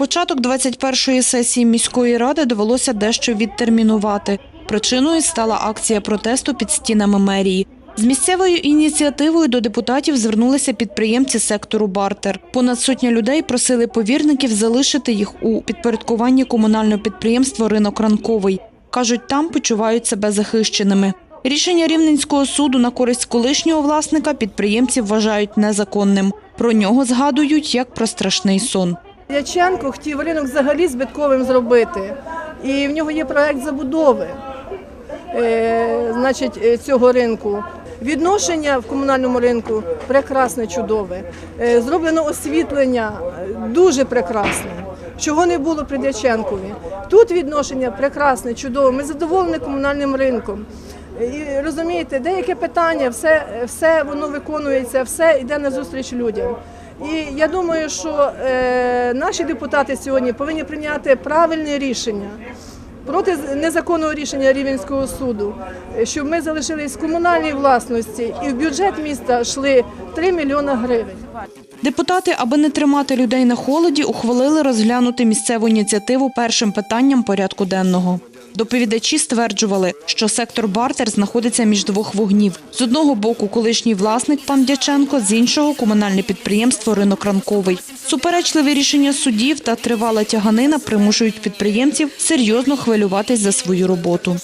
Початок 21-ї сесії міської ради довелося дещо відтермінувати. Причиною стала акція протесту під стінами мерії. З місцевою ініціативою до депутатів звернулися підприємці сектору Бартер. Понад сотня людей просили повірників залишити їх у підпорядкуванні комунального підприємства Ринок Ранковий. Кажуть, там почувають себе захищеними. Рішення Рівненського суду на користь колишнього власника підприємці вважають незаконним. Про нього згадують як про страшний сон. Яченко хотів ринок взагалі збитковим зробити. І в нього є проект забудови е, значить, е, цього ринку. Відношення в комунальному ринку прекрасне, чудове. Е, Зроблено освітлення дуже прекрасне, чого не було при Дяченкові. Тут відношення прекрасне, чудове. Ми задоволені комунальним ринком. І розумієте, деяке питання, все, все воно виконується, все йде на зустріч людям. І я думаю, що е, наші депутати сьогодні повинні прийняти правильне рішення проти незаконного рішення Рівенського суду, щоб ми залишились в комунальній власності і в бюджет міста йшли 3 мільйони гривень. Депутати, аби не тримати людей на холоді, ухвалили розглянути місцеву ініціативу першим питанням порядку денного. Доповідачі стверджували, що сектор Бартер знаходиться між двох вогнів. З одного боку колишній власник пан Дяченко, з іншого комунальне підприємство Ринок Ранковий. Суперечливі рішення судів та тривала тяганина примушують підприємців серйозно хвилюватись за свою роботу.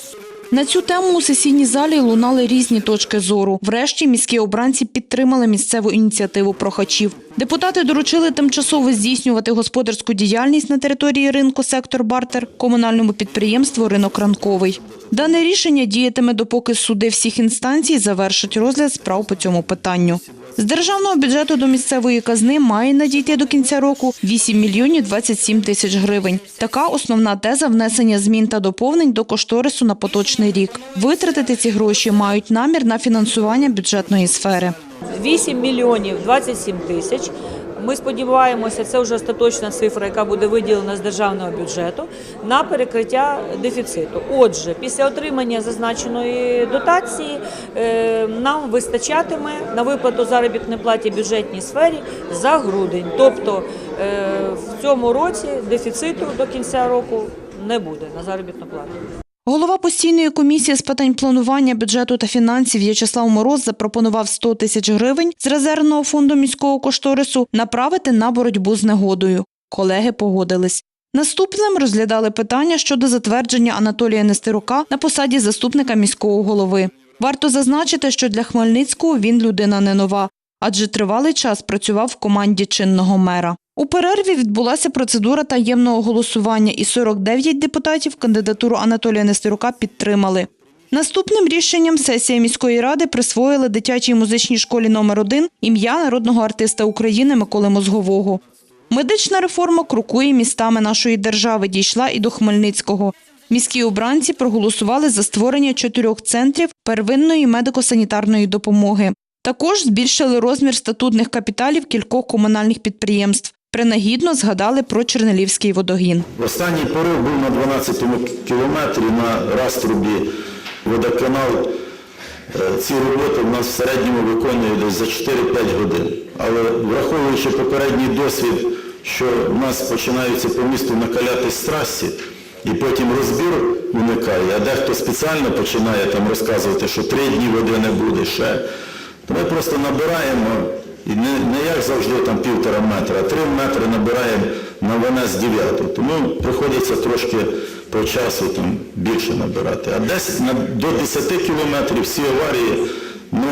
На цю тему у сесійній залі лунали різні точки зору. Врешті міські обранці підтримали місцеву ініціативу прохачів. Депутати доручили тимчасово здійснювати господарську діяльність на території ринку сектор Бартер комунальному підприємству Ринок Ранковий. Дане рішення діятиме допоки суди всіх інстанцій завершать розгляд справ по цьому питанню. З державного бюджету до місцевої казни має надійти до кінця року 8 мільйонів 27 тисяч гривень. Така основна теза внесення змін та доповнень до кошторису на поточний рік. Витратити ці гроші мають намір на фінансування бюджетної сфери. 8 мільйонів 27 тисяч. Ми сподіваємося, це вже остаточна цифра, яка буде виділена з державного бюджету на перекриття дефіциту. Отже, після отримання зазначеної дотації е, нам вистачатиме на виплату заробітної платі бюджетній сфері за грудень. Тобто е, в цьому році дефіциту до кінця року не буде на заробітну плату. Голова постійної комісії з питань планування бюджету та фінансів В'ячеслав Мороз запропонував 100 тисяч гривень з резервного фонду міського кошторису направити на боротьбу з негодою. Колеги погодились. Наступним розглядали питання щодо затвердження Анатолія Нестерука на посаді заступника міського голови. Варто зазначити, що для Хмельницького він людина не нова, адже тривалий час працював в команді чинного мера. У перерві відбулася процедура таємного голосування, і 49 депутатів кандидатуру Анатолія Нестерука підтримали. Наступним рішенням сесія міської ради присвоїла дитячій музичній школі номер 1 ім'я народного артиста України Миколи Мозгового. Медична реформа крокує містами нашої держави, дійшла і до Хмельницького. Міські обранці проголосували за створення чотирьох центрів первинної медико-санітарної допомоги. Також збільшили розмір статутних капіталів кількох комунальних підприємств. Принагідно згадали про Чернелівський водогін. Останній порив був на 12-му кілометрі на Раструбі водоканал. Е, Ці роботи в нас в середньому виконують десь за 4-5 годин. Але враховуючи попередній досвід, що в нас починаються по місту накалятись трасі, і потім розбір уникає, а дехто спеціально починає там розказувати, що три дні води не буде ще, то ми просто набираємо і не, не як завжди там півтора метра, а три метри набираємо на ВНС 9. Тому приходиться трошки по часу там більше набирати. А десь на, до 10 кілометрів всі аварії ми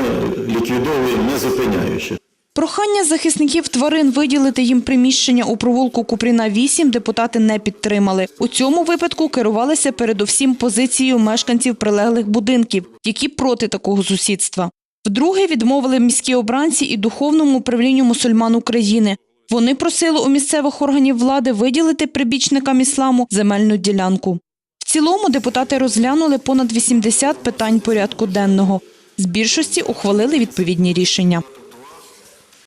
ліквідовуємо не зупиняючи. Прохання захисників тварин виділити їм приміщення у провулку Купріна 8 депутати не підтримали. У цьому випадку керувалися передовсім позицією мешканців прилеглих будинків, які проти такого сусідства. Вдруге відмовили міські обранці і духовному управлінню мусульман України. Вони просили у місцевих органів влади виділити прибічникам ісламу земельну ділянку. В цілому депутати розглянули понад 80 питань порядку денного. З більшості ухвалили відповідні рішення.